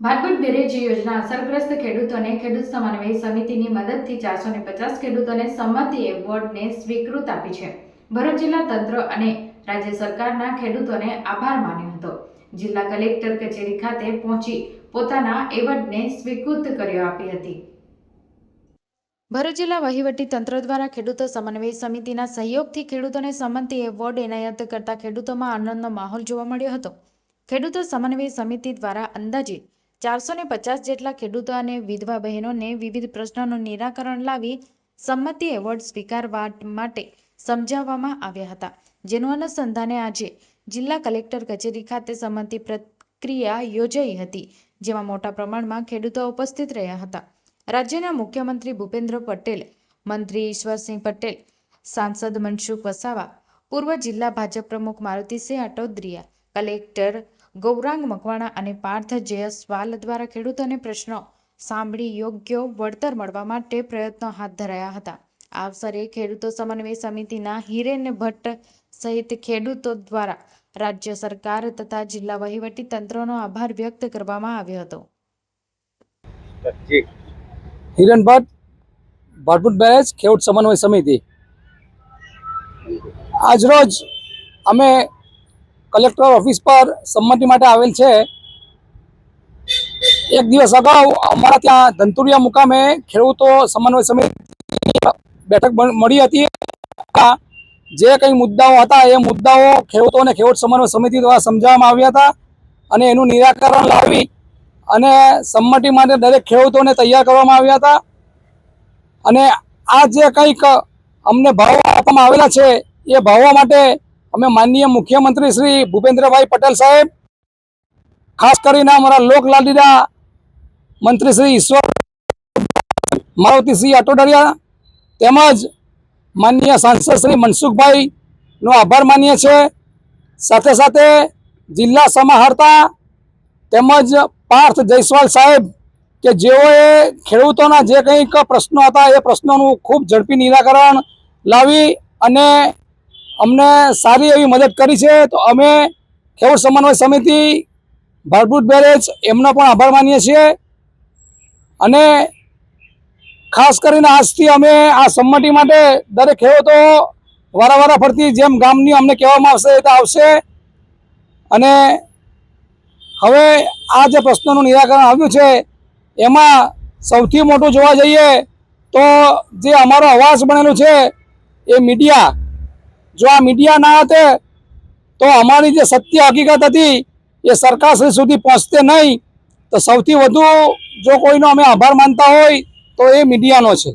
ભાતગુડ barrage યોજના અસરગ્રસ્ત ખેડૂતોને ખેડૂત સમન્વય સમિતિની મદદથી ચારસો ને પચાસ ખેડૂતોને સંમતિ એવોર્ડને સ્વીકૃત આપી છે. ભરૂચ જિલ્લા તંત્ર અને રાજ્ય સરકારના ખેડૂતોને આભાર માન્યો હતો. જિલ્લા કલેક્ટર કચેરી ખાતે પહોંચી પોતાના એવોર્ડને સ્વીકૃત કર્યો આપી હતી. ભરૂચ જિલ્લા વહીવટી તંત્ર દ્વારા ખેડૂતો સમન્વય સમિતિના સહયોગથી ખેડૂતોને સંમતિ એવોર્ડ એનાયત કરતા ખેડૂતોમાં આનંદનો માહોલ જોવા મળ્યો હતો. ખેડૂતો સમન્વય સમિતિ દ્વારા અંદાજે ચારસો ને પચાસ જેટલા ખેડૂતો અને વિધવા બહેનોને વિવિધ પ્રશ્નોનું નિરાકરણ લાવી સંમતિ એવોર્ડ સ્વીકારવા માટે સમજાવવામાં આવ્યા હતા. જેનું અનુસંધાને આજે જિલ્લા કલેક્ટર કચેરી ખાતે સંમતિ પ્રક્રિયા યોજાઈ હતી, જેમાં મોટા પ્રમાણમાં ખેડૂતો ઉપસ્થિત રહ્યા હતા. રાજ્યના મુખ્યમંત્રી ભૂપેન્દ્ર પટેલ, મંત્રી ઈશ્વરસિંહ પટેલ, સાંસદ મનસુખ વસાવા, પૂર્વ જિલ્લા ભાજપ પ્રમુખ મારુતિસિંહ અટોદરિયા કલેક્ટર ગૌરાંગ મકવાણા અને પાર્થ જયસ્વાલ દ્વારા ખેડૂતોને પ્રશ્નો સાંભળી યોગ્ય વળતર મળવા માટે પ્રયત્નો હાથ ધરાયા હતા. આ અવસરે ખેડૂતો સમન્વય સમિતિના હિરેન ભટ્ટ સહિત ખેડૂતો દ્વારા રાજ્ય સરકાર તથા જિલ્લા વહીવટી તંત્રનો આભાર વ્યક્ત કરવામાં આવ્યો હતો. હિરેન ભટ્ટ ભરપૂર બેરેજ ખેડૂત સમન્વય સમિતિ. આજરોજ અમે કલેક્ટર ઓફિસ પર સંમતિ માટે આવેલ છે. એક દિવસ અગાઉ અમારા ત્યાં ધંતુરિયા મુકામે ખેડૂતો સમન્વય સમિતિ બેઠક મળી હતી. જે કંઈ મુદ્દાઓ હતા એ મુદ્દાઓ ખેડૂતોને ખેડૂત સમન્વય સમિતિ દ્વારા સમજાવવામાં આવ્યા હતા અને એનું નિરાકરણ લાવી અને સંમતિ માટે દરેક ખેડૂતોને તૈયાર કરવામાં આવ્યા હતા. અને આ જે કંઈક અમને ભાવો આપવામાં આવેલા છે એ ભાવવા માટે અમે માનનીય મુખ્યમંત્રી શ્રી ભૂપેન્દ્રભાઈ પટેલ સાહેબ, ખાસ કરીને અમારા લોકલાડીના મંત્રી શ્રી ઈશ્વર મારુતિસિંહ અટોડરિયા તેમજ માનનીય સાંસદ શ્રી મનસુખભાઈનો આભાર માનીએ છીએ. સાથે સાથે જિલ્લા સમાહર્તા તેમજ પાર્થ જયસ્વાલ સાહેબ, કે જેઓએ ખેડૂતોના જે કંઈક પ્રશ્નો હતા એ પ્રશ્નોનું ખૂબ ઝડપી નિરાકરણ લાવી અને અમને સારી એવી મદદ કરી છે, તો અમે ખેડૂત સમન્વય સમિતિ ભરભૂત બેરેજ, એમનો પણ આભાર માનીએ છીએ. અને ખાસ કરીને આજથી અમે આ સંમતિ માટે દરેક ખેડૂતો વારાવારા ફરતી જેમ ગામની અમને કહેવામાં આવશે એ આવશે. અને હવે આ જે પ્રશ્નોનું નિરાકરણ આવ્યું છે, એમાં સૌથી મોટું જોવા જઈએ તો જે અમારો અવાજ બનેલું છે, એ મીડિયા જો આ મીડિયા ના હતે તો અમારી જે સત્ય હકીકત હતી, એ સરકારશ્રી સુધી પહોંચતે નહીં. તો સૌથી વધુ જો કોઈનો અમે આભાર માનતા હોય, તો એ મીડિયાનો છે.